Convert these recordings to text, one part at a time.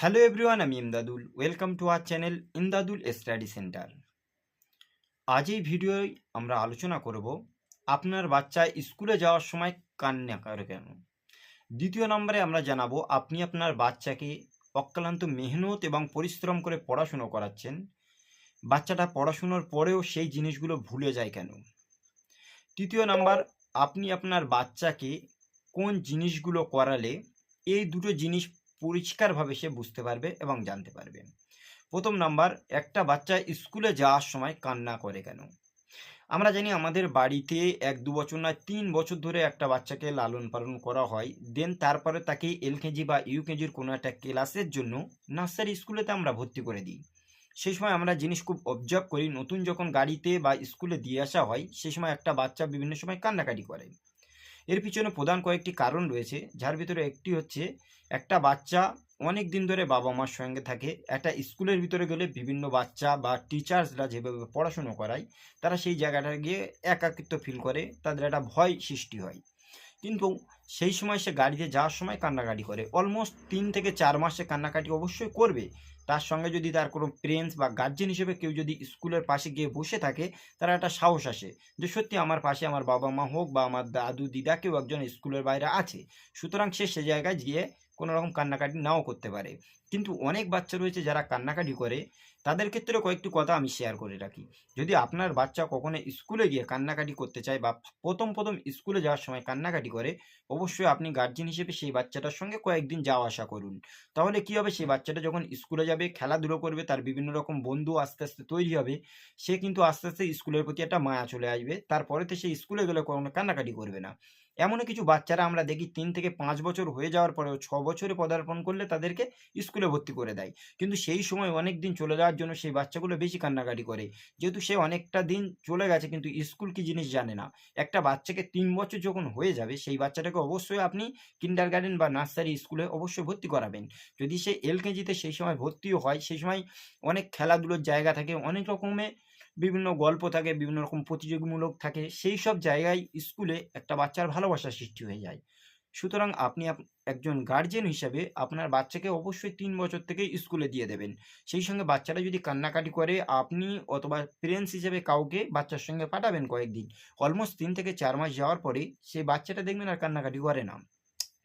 Hello everyone আমি Imdadul. Welcome to our channel Imdadul study centre আজ এই ভিডিওয় আমরা আলোচনা করব আপনার বাচ্চা স্কুলে যাওয়ার সময় কান্না করে কেন? দ্বিতীয় নম্বরে আমরা জানাব, আপনি আপনার বাচ্চাকে অক্লান্ত মেহনত এবং পরিশ্রম করে পড়াশুনো করাচ্ছেন। বাচ্চাটা পড়াশুনোর পরেও সেই জিনিসগুলো ভুলে যায় কেন? তৃতীয় নাম্বার, আপনি আপনার বাচ্চাকে কোন জিনিসগুলো করালে এই দুটো জিনিস পরিষ্কারভাবে সে বুঝতে পারবে এবং জানতে পারবে। প্রথম নাম্বার, একটা বাচ্চা স্কুলে যাওয়ার সময় কান্না করে কেন? আমরা জানি আমাদের বাড়িতে এক, দু বছর নয়, তিন বছর ধরে একটা বাচ্চাকে লালন পালন করা হয়। দেন তারপরে তাকে এলকেজি বা ইউকেজির কোনো একটা ক্লাসের জন্য নার্সারি স্কুলেতে আমরা ভর্তি করে দিই। সেই সময় আমরা জিনিস খুব অবজার্ভ করি। নতুন যখন গাড়িতে বা স্কুলে দিয়ে আসা হয়, সেই সময় একটা বাচ্চা বিভিন্ন সময় কান্নাকাটি করে। এর পিছনে প্রধান কয়েকটি কারণ রয়েছে, যার ভিতরে একটি হচ্ছে একটা বাচ্চা অনেক দিন ধরে বাবা মার সঙ্গে থাকে, একটা স্কুলের ভিতরে গেলে বিভিন্ন বাচ্চা বা টিচার্সরা যেভাবে পড়াশুনো করায়, তারা সেই জায়গাটা গিয়ে একাকিত্ব ফিল করে, তাদের একটা ভয় সৃষ্টি হয়। কিন্তু সেই সময় সে গাড়িতে যাওয়ার সময় কান্নাকাটি করে। অলমোস্ট তিন থেকে চার মাসে কান্নাকাটি অবশ্যই করবে তার সঙ্গে যদি তার কোনো প্রেন্স বা গার্জেন হিসেবে কেউ যদি স্কুলের পাশে গিয়ে বসে থাকে, তার একটা সাহস আসে যে সত্যি আমার পাশে আমার বাবা মা হোক বা আমার দাদু, দিদা কেউ একজন স্কুলের বাইরে আছে। সুতরাং সে সে জায়গায় গিয়ে কোনো রকম কান্নাকাটি নাও করতে পারে। কিন্তু অনেক বাচ্চা রয়েছে যারা কান্নাকাটি করে তাদের ক্ষেত্রে কয়েকটি কথা আমি শেয়ার করে রাখি। যদি আপনার বাচ্চা কখনো স্কুলে গিয়ে কান্নাকাটি করতে চায় বা প্রথম প্রথম স্কুলে যাওয়ার সময় কান্নাকাটি করে, অবশ্যই আপনি গার্জেন হিসেবে সেই বাচ্চাটার সঙ্গে কয়েকদিন যাওয়া আসা করুন। তাহলে কি হবে? সেই বাচ্চাটা যখন স্কুলে যাবে, খেলাধুলো করবে, তার বিভিন্ন রকম বন্ধু আস্তে আস্তে তৈরি হবে, সে কিন্তু আস্তে আস্তে স্কুলের প্রতি একটা মায়া চলে আসবে। তারপরেতে সে স্কুলে গেলে কোনো কান্নাকাটি করবে না। এমনও কিছু বাচ্চারা আমরা দেখি তিন থেকে পাঁচ বছর হয়ে যাওয়ার পরেও ছ বছরে পদার্পণ করলে তাদেরকে স্কুলে ভর্তি করে দেয়। কিন্তু সেই সময় অনেক দিন চলে যাওয়ার জন্য সেই বাচ্চাগুলো বেশি কান্নাকাটি করে। যেহেতু সে অনেকটা দিন চলে গেছে কিন্তু স্কুল কি জিনিস জানে না। একটা বাচ্চাকে তিন বছর যখন হয়ে যাবে সেই বাচ্চাটাকে অবশ্যই আপনি কিন্ডার গার্ডেন বা নার্সারি স্কুলে অবশ্যই ভর্তি করাবেন। যদি সে এলকেজিতে সেই সময় ভর্তিও হয়, সেই সময় অনেক খেলাধুলোর জায়গা থাকে, অনেক রকমের বিভিন্ন গল্প থাকে, বিভিন্ন রকম প্রতিযোগিমূলক থাকে, সেই সব জায়গায় স্কুলে একটা বাচ্চার ভালোবাসা সৃষ্টি হয়ে যায়। সুতরাং আপনি একজন গার্জেন হিসাবে আপনার বাচ্চাকে অবশ্যই তিন বছর থেকে স্কুলে দিয়ে দেবেন। সেই সঙ্গে বাচ্চারা যদি কান্নাকাটি করে, আপনি অথবা পেরেন্টস হিসেবে কাউকে বাচ্চার সঙ্গে পাঠাবেন কয়েকদিন। অলমোস্ট তিন থেকে চার মাস যাওয়ার পরে সেই বাচ্চাটা দেখবেন আর কান্নাকাটি করে না।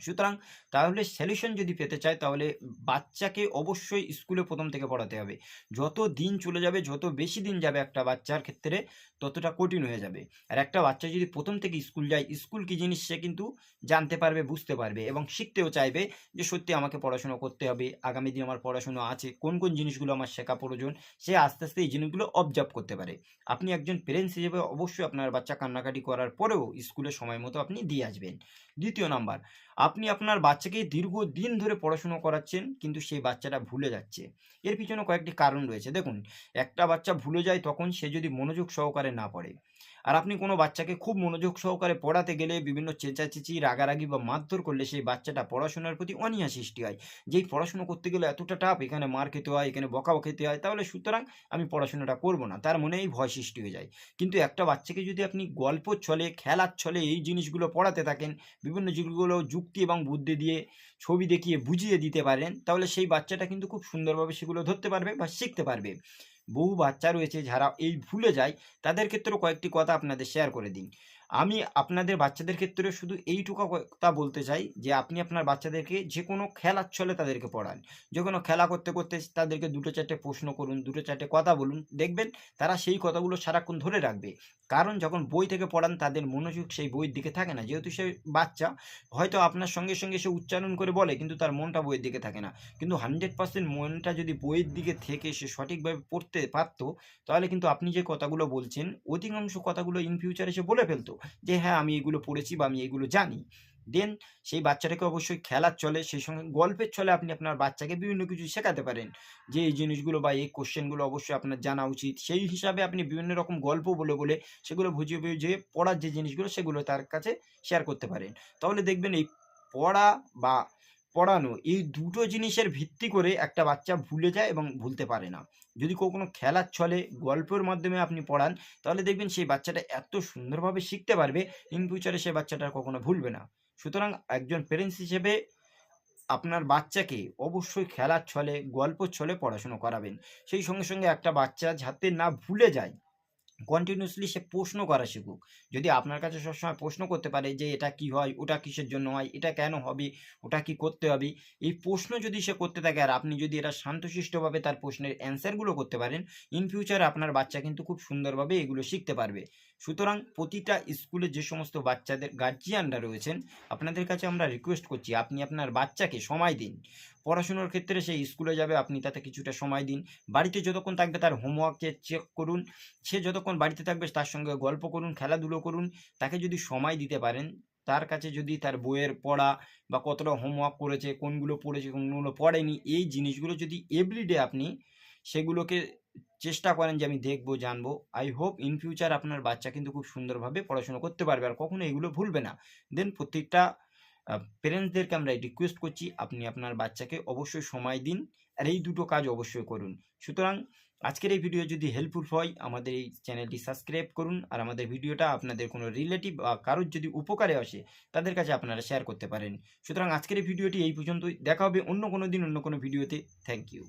সুতরাং তাহলে সলিউশন যদি পেতে চায়, তাহলে বাচ্চাকে অবশ্যই স্কুলে প্রথম থেকে পড়াতে হবে। যত দিন চলে যাবে, যত বেশি দিন যাবে একটা বাচ্চার ক্ষেত্রে, ততটা কঠিন হয়ে যাবে। আর একটা বাচ্চা যদি প্রথম থেকে স্কুল যায় স্কুল কী জিনিস সে কিন্তু জানতে পারবে, বুঝতে পারবে এবং শিখতেও চাইবে যে সত্যি আমাকে পড়াশোনা করতে হবে, আগামী দিন আমার পড়াশুনো আছে, কোন কোন জিনিসগুলো আমার শেখা প্রয়োজন, সে আস্তে আস্তে এই জিনিসগুলো অবজার্ভ করতে পারে। আপনি একজন পেরেন্টস হিসেবে অবশ্যই আপনার বাচ্চা কান্নাকাটি করার পরেও স্কুলে সময় মতো আপনি দিয়ে আসবেন। দ্বিতীয় নাম্বার আপনি আপনার বাচ্চাকে দীর্ঘদিন ধরে পড়াশুনো করাচ্ছেন, কিন্তু সেই বাচ্চাটা ভুলে যাচ্ছে। এর পিছনে কয়েকটি কারণ রয়েছে। দেখুন, একটা বাচ্চা ভুলে যায় তখন সে যদি মনোযোগ সহকারে না পড়ে। আর আপনি কোনো বাচ্চাকে খুব মনোযোগ সহকারে পড়াতে গেলে বিভিন্ন চেঁচাচেঁচি, রাগারাগি বা মারধর করলে সেই বাচ্চাটা পড়াশোনার প্রতি অনীহা সৃষ্টি হয়। যেই পড়াশুনো করতে গেলে এতটা টাপ এখানে মার খেতে হয়, এখানে বকাও খেতে হয়, তাহলে সুতরাং আমি পড়াশোনাটা করব না। তার মনে এই ভয় সৃষ্টি হয়ে যায়। কিন্তু একটা বাচ্চাকে যদি আপনি গল্পর ছলে, খেলার ছলে এই জিনিসগুলো পড়াতে থাকেন, বিভিন্ন যেগুলো যুক্তি এবং বুদ্ধি দিয়ে ছবি দেখিয়ে বুঝিয়ে দিতে পারেন, তাহলে সেই বাচ্চাটা কিন্তু খুব সুন্দরভাবে সেগুলো ধরতে পারবে বা শিখতে পারবে। বহু বাচ্চা রয়েছে যারা এই ভুলে যায়, তাদের ক্ষেত্রেও কয়েকটি কথা আপনাদের শেয়ার করে দিন। আমি আপনাদের বাচ্চাদের ক্ষেত্রে শুধু এইটুকু কথা বলতে চাই যে আপনি আপনার বাচ্চাদেরকে যে কোনো খেলার ছলে তাদেরকে পড়ান। যে কোনো খেলা করতে করতে তাদেরকে দুটো চারটে প্রশ্ন করুন, দুটো চারটে কথা বলুন। দেখবেন তারা সেই কথাগুলো সারাক্ষণ ধরে রাখবে। কারণ যখন বই থেকে পড়ান তাদের মনোযোগ সেই বইয়ের দিকে থাকে না। যেহেতু সে বাচ্চা, হয়তো আপনার সঙ্গে সঙ্গে সে উচ্চারণ করে বলে কিন্তু তার মনটা বইয়ের দিকে থাকে না। কিন্তু হান্ড্রেড পার্সেন্ট মনটা যদি বইয়ের দিকে থেকে সে সঠিকভাবে পড়তে পারতো, তাহলে কিন্তু আপনি যে কথাগুলো বলছেন, অধিকাংশ কথাগুলো ইন ফিউচারে সে বলে ফেলতো। যে হ্যাঁ আমি এগুলো পড়েছি বা আমি এগুলো জানি। দেন সেই বাচ্চাটাকে অবশ্যই খেলার চলে, সেই সঙ্গে গল্পের চলে আপনি আপনার বাচ্চাকে বিভিন্ন কিছু শেখাতে পারেন। যে এই জিনিসগুলো বা এই কোশ্চেনগুলো অবশ্যই আপনার জানা উচিত। সেই হিসাবে আপনি বিভিন্ন রকম গল্প বলে বলে সেগুলো বুঝিয়ে বুঝিয়ে পড়ার যে জিনিসগুলো সেগুলো তার কাছে শেয়ার করতে পারেন। তাহলে দেখবেন এই পড়া বা পড়ানো, এই দুটো জিনিসের ভিত্তি করে একটা বাচ্চা ভুলে যায় এবং ভুলতে পারে না। যদি কখনো খেলার ছলে গল্পের মাধ্যমে আপনি পড়ান, তাহলে দেখবেন সেই বাচ্চাটা এত সুন্দরভাবে শিখতে পারবে ইন ফিউচারে সে বাচ্চাটা কখনো ভুলবে না। সুতরাং একজন পেরেন্টস হিসেবে আপনার বাচ্চাকে অবশ্যই খেলার ছলে, গল্পর ছলে পড়াশুনো করাবেন। সেই সঙ্গে সঙ্গে একটা বাচ্চা যাতে না ভুলে যায় কন্টিনিউসলি সে প্রশ্ন করা শিখুক। যদি আপনার কাছে সবসময় প্রশ্ন করতে পারে যে, এটা কি হয়? ওটা কিসের জন্য হয়? এটা কেন হবে? ওটা কি করতে হবে? এই প্রশ্ন যদি সে করতে থাকে আর আপনি যদি এটা শান্তশিষ্টভাবে তার প্রশ্নের অ্যান্সারগুলো করতে পারেন ইন ফিউচার আপনার বাচ্চা কিন্তু খুব সুন্দরভাবে এগুলো শিখতে পারবে। সুতরাং প্রতিটা স্কুলে যে সমস্ত বাচ্চাদের গার্জিয়ানরা রয়েছেন, আপনাদের কাছে আমরা রিকোয়েস্ট করছি, আপনি আপনার বাচ্চাকে সময় দিন। পড়াশুনোর ক্ষেত্রে সে স্কুলে যাবে, আপনি তাতে কিছুটা সময় দিন। বাড়িতে যতক্ষণ থাকবে তার হোমওয়ার্ককে চেক করুন। সে যতক্ষণ বাড়িতে থাকবে তার সঙ্গে গল্প করুন, খেলাধুলো করুন। তাকে যদি সময় দিতে পারেন, তার কাছে যদি তার বইয়ের পড়া বা কতটা হোমওয়ার্ক করেছে, কোনগুলো পড়েছে, কোনগুলো পড়েনি, এই জিনিসগুলো যদি এভরিডে আপনি সেগুলোকে চেষ্টা করেন যে আমি দেখব, জানব। আই হোপ ইন ফিউচার আপনার বাচ্চা কিন্তু খুব সুন্দরভাবে পড়াশোনা করতে পারবে আর কখনো এগুলো ভুলবে না। দেন প্রত্যেকটা পেরেন্টসদেরকে আমরা রিকোয়েস্ট করছি, আপনি আপনার বাচ্চাকে অবশ্যই সময় দিন আর এই দুটো কাজ অবশ্যই করুন। সুতরাং আজকের এই ভিডিও যদি হেল্পফুল হয়, আমাদের এই চ্যানেলটি সাবস্ক্রাইব করুন আর আমাদের ভিডিওটা আপনাদের কোনো রিলেটিভ বা কারোর যদি উপকারে আসে, তাদের কাছে আপনারা শেয়ার করতে পারেন। সুতরাং আজকের এই ভিডিওটি এই পর্যন্তই। দেখা হবে অন্য কোনো দিন অন্য কোনো ভিডিওতে থ্যাংক ইউ